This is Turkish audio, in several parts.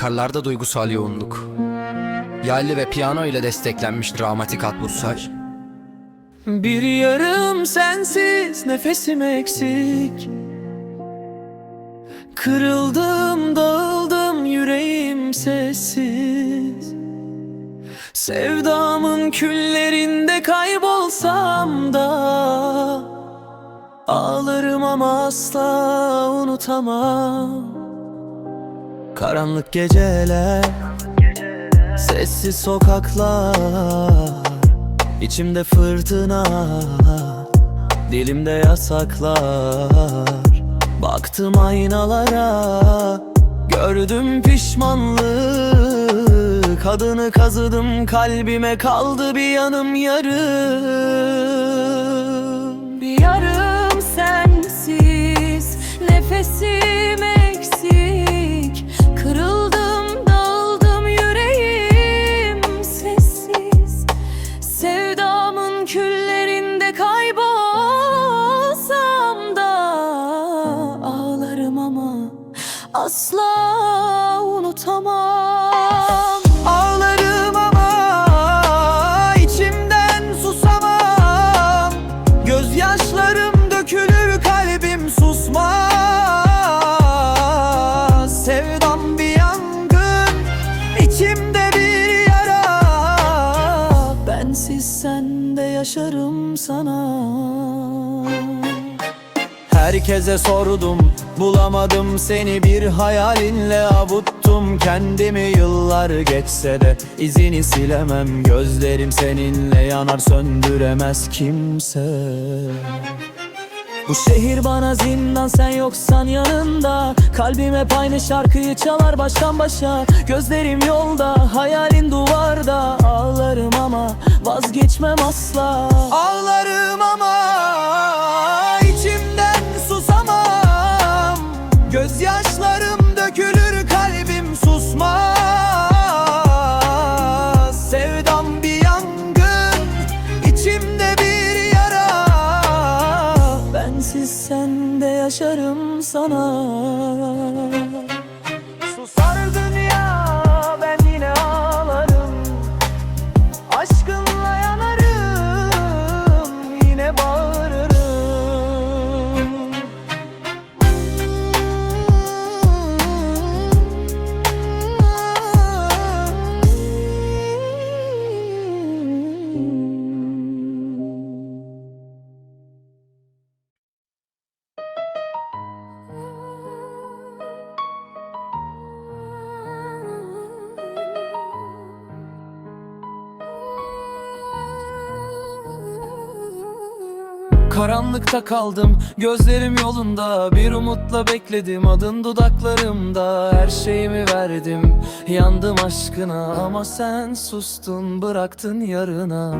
Akarlarda duygusal yoğunluk. Yaylı ve piyano ile desteklenmiş dramatik atmosfer. Bir yarım sensiz nefesim eksik Kırıldım dağıldım yüreğim sessiz Sevdamın küllerinde kaybolsam da Ağlarım ama asla unutamam Karanlık geceler Sessiz sokaklar içimde fırtına Dilimde yasaklar. Baktım aynalara Gördüm pişmanlık. Adını kazıdım kalbime kaldı bir yanım yarım Bir yarım sensiz Nefesim Herkese sordum. Bulamadım seni bir hayalinle avuttum. Kendimi yıllar geçse de izini silemem. Gözlerim seninle yanar söndüremez kimse. Bu şehir bana zindan sen yoksan yanında. Kalbim hep aynı şarkıyı çalar baştan başa. Gözlerim yolda hayalin duvarda. Ağlarım ama vazgeçmem asla. Ağlarım ama Karanlıkta kaldım gözlerim yolunda. Bir umutla bekledim adın dudaklarımda. Her şeyimi verdim yandım aşkına. Ama sen sustun bıraktın yarına.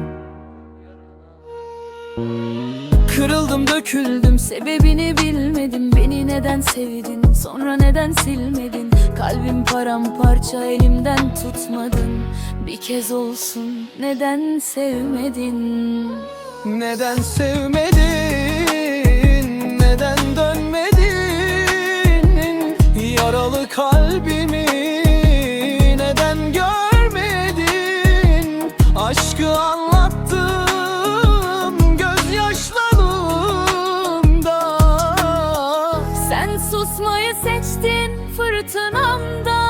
Kırıldım döküldüm sebebini bilmedim. Beni neden sevdin sonra neden silmedin? Kalbim paramparça elimden tutmadın. Bir kez olsun neden sevmedin Neden sevmedin, neden dönmedin? Yaralı kalbimi neden görmedin? Aşkı anlattım gözyaşlarımda. Sen susmayı seçtin fırtınamda.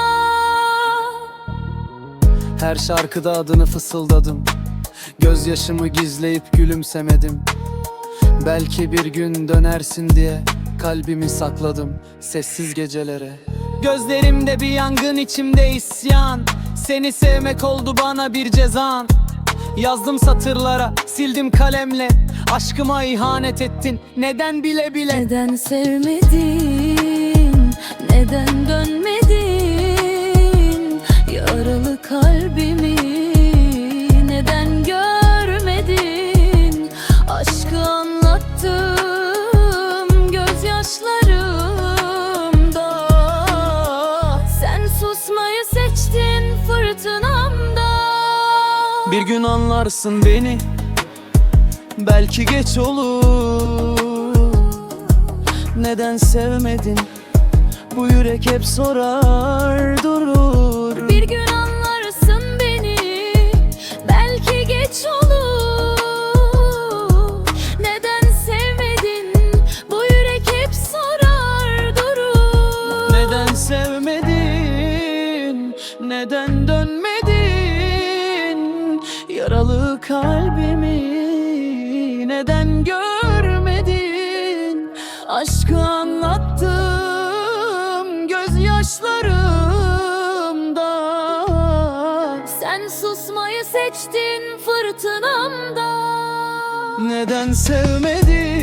Her şarkıda adını fısıldadım Gözyaşımı gizleyip gülümsemedim. Belki bir gün dönersin diye Kalbimi sakladım sessiz gecelere. Gözlerimde bir yangın içimde isyan. Seni sevmek oldu bana bir cezan. Yazdım satırlara sildim kalemle. Aşkıma ihanet ettin neden bile bile? Neden sevmedin? Neden dönmedin? Yaralı kalbimi anlarsın beni. Belki geç olur. Neden sevmedin? Bu yürek hep sorar durur. Bir gün Yaralı kalbimi neden görmedin? Aşkı anlattım gözyaşlarımda Sen susmayı seçtin fırtınamda Neden sevmedin?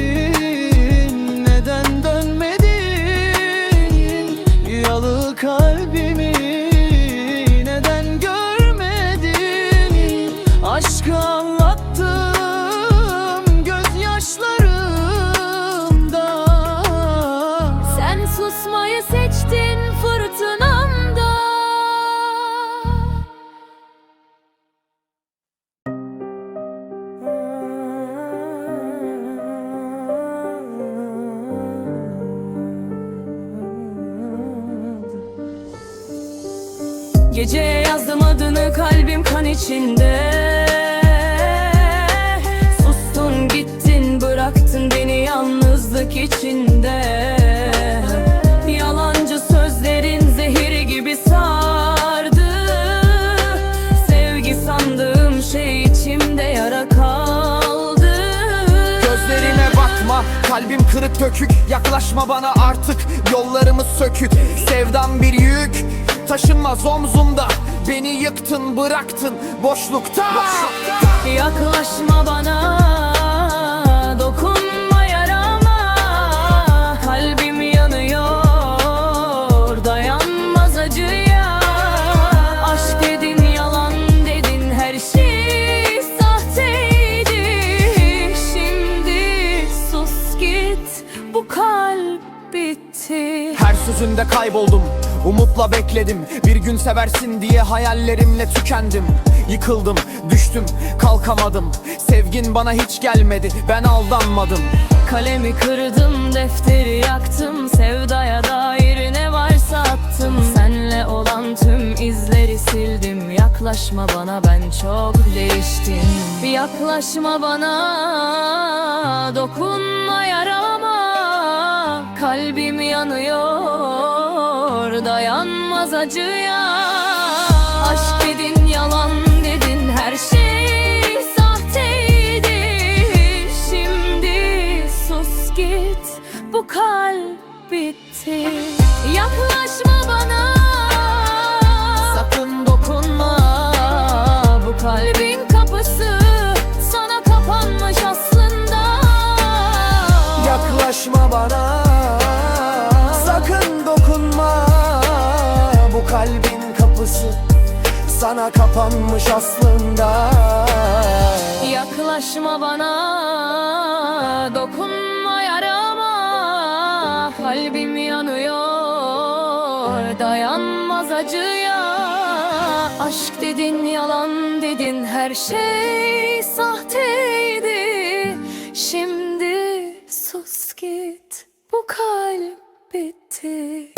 Geceye yazdım adını kalbim kan içinde. Sustun gittin bıraktın beni yalnızlık içinde. Yalancı sözlerin zehir gibi sardı. Sevgi sandığım şey içimde yara kaldı. Gözlerime bakma kalbim kırık dökük. Yaklaşma bana artık yollarımız sökük Sevdam bir yük taşınmaz omzumda. Beni yıktın bıraktın boşlukta. Yaklaşma bana, dokunma yarama. Kalbim yanıyor, dayanmaz acıya. Aşk dedin, yalan dedin, her şey sahteydi. Şimdi sus git, bu kalp bitti. Her sözünde kayboldum Umutla bekledim Bir gün seversin diye hayallerimle tükendim. Yıkıldım, düştüm, kalkamadım. Sevgin bana hiç gelmedi Ben aldanmadım. Kalemi kırdım, defteri yaktım. Sevdaya dair ne varsa attım. Senle olan tüm izleri sildim. Yaklaşma bana ben çok değiştim. Yaklaşma bana, dokunma yarama. Kalbim yanıyor, dayanmaz acıya. Aşk dedin, yalan dedin, her şey sahteydi. Şimdi sus git, bu kalp bitti. Yaklaşma bana, Sana kapanmış aslında. Yaklaşma bana, dokunma yarama. Kalbim yanıyor, dayanmaz acıya. Aşk dedin, yalan dedin, her şey sahteydi. Şimdi sus git, bu kalp bitti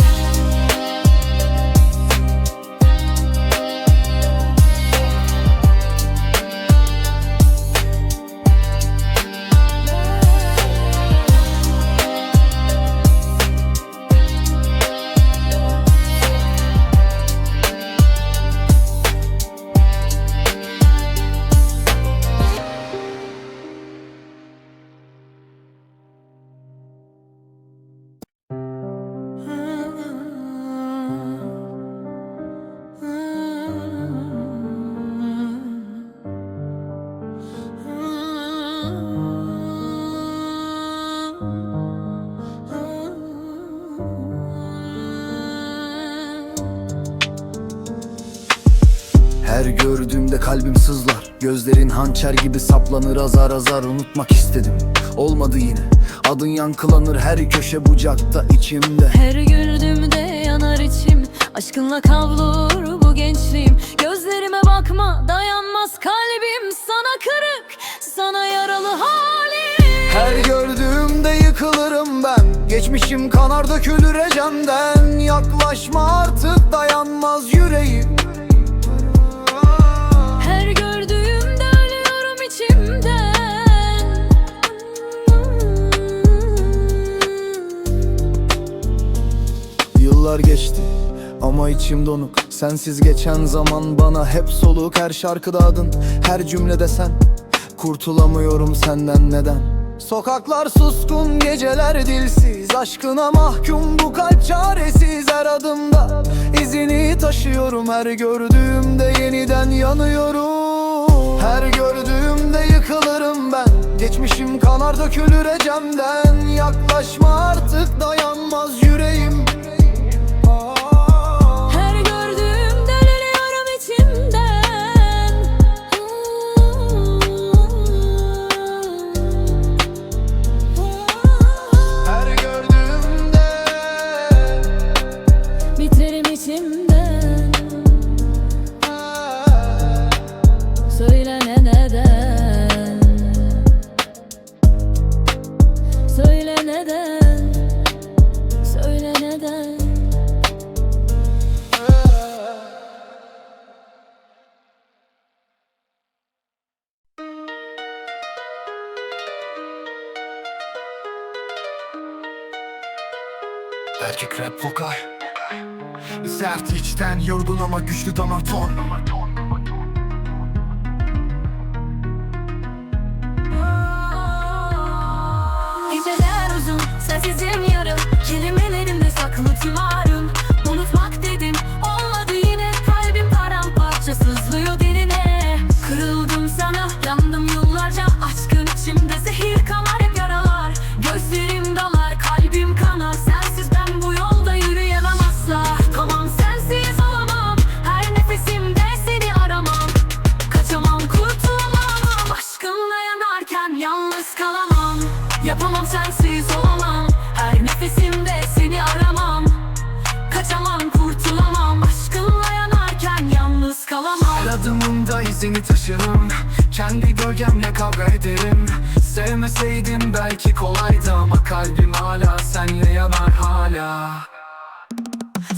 Her gördüğümde kalbim sızlar. Gözlerin hançer gibi saplanır azar azar Unutmak istedim. Olmadı yine. Adın yankılanır her köşe bucakta içimde. Her güldüğümde yanar içim. Aşkınla kavrulur bu gençliğim. Gözlerime bakma dayanmaz kalbim. Sana kırık sana yaralı halim. Her gördüğümde yıkılırım ben. Geçmişim kanar dökülür ecemden. Yaklaşma artık dayanmaz yüreğim Yıllar geçti. Ama içim donuk Sensiz geçen zaman bana hep soluk. Her şarkıda adın, her cümlede sen. Kurtulamıyorum senden neden? Sokaklar suskun, geceler dilsiz. Aşkına mahkum bu kalp çaresiz. Her adımda izini taşıyorum. Her gördüğümde yeniden yanıyorum. Her gördüğümde yıkılırım ben. Geçmişim kanar dökülür ecemden. Yaklaşma artık dayanmaz yüreğim Sert içten yorgun ama güçlü damar ton. Geceler uzun, sensizim yalnız kalamam. Yapamam sensiz olamam. Her nefesimde seni aramam. Kaçamam kurtulamam. Aşkınla yanarken yalnız kalamam. Her adımımda izini taşırım. Kendi gölgemle kavga ederim. Sevmeseydim belki kolaydı ama kalbim hala senle yanar hala.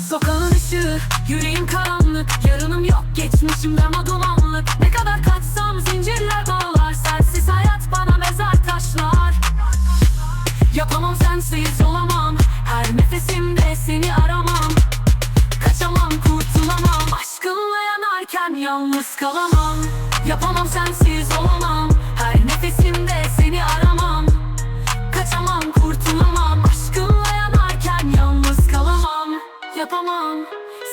Sokağın ışığı, yüreğim karanlık. Yarınım yok, geçmişimde ama dumanlık Yapamam.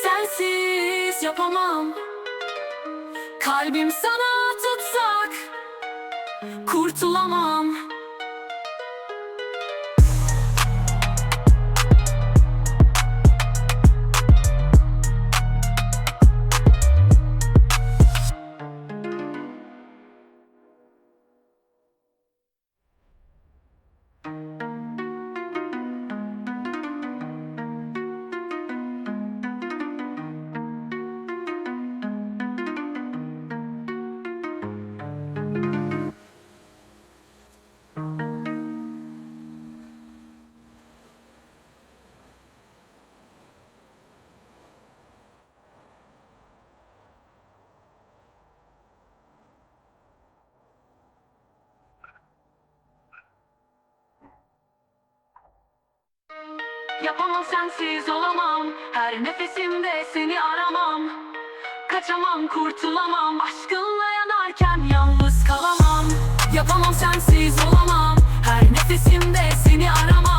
Sensiz yapamam. Kalbim sana tutsak Kurtulamam Yapamam sensiz olamam. Her nefesimde seni aramam. Kaçamam kurtulamam. Aşkınla yanarken yalnız kalamam. Yapamam sensiz olamam. Her nefesimde seni aramam